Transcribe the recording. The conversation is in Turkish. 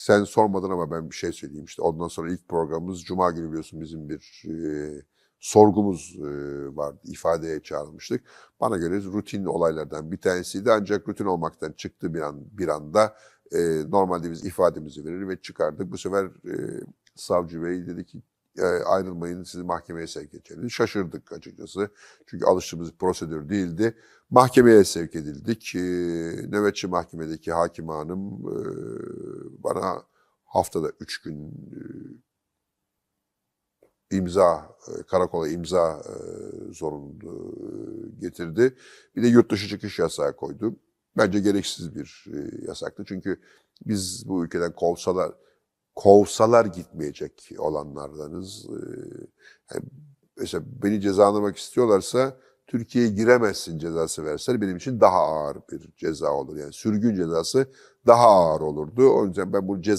Sen sormadın ama ben bir şey söyleyeyim işte. Ondan sonra ilk programımız Cuma günü biliyorsun bizim bir e, sorgumuz e, vardı. ifadeye çağrılmıştık. Bana göre rutin olaylardan bir tanesiydi. Ancak rutin olmaktan çıktı bir an bir anda. E, normalde biz ifademizi verir ve çıkardık. Bu sefer e, savcı bey dedi ki ayrılmayın sizi mahkemeye sevk edeceğini. Şaşırdık açıkçası. Çünkü alıştığımız prosedür değildi. Mahkemeye sevk edildik. E, nöbetçi mahkemedeki hakim hanım e, bana haftada üç gün e, imza, e, karakola imza e, zorunluluğu e, getirdi. Bir de yurt dışı çıkış yasağı koydu. Bence gereksiz bir e, yasaktı. Çünkü biz bu ülkeden kovsalar kovsalar gitmeyecek olanlardanız. E, yani mesela beni cezalandırmak istiyorlarsa Türkiye'ye giremezsin cezası verseler benim için daha ağır bir ceza olur. Yani sürgün cezası daha ağır olurdu. O yüzden ben bu ceza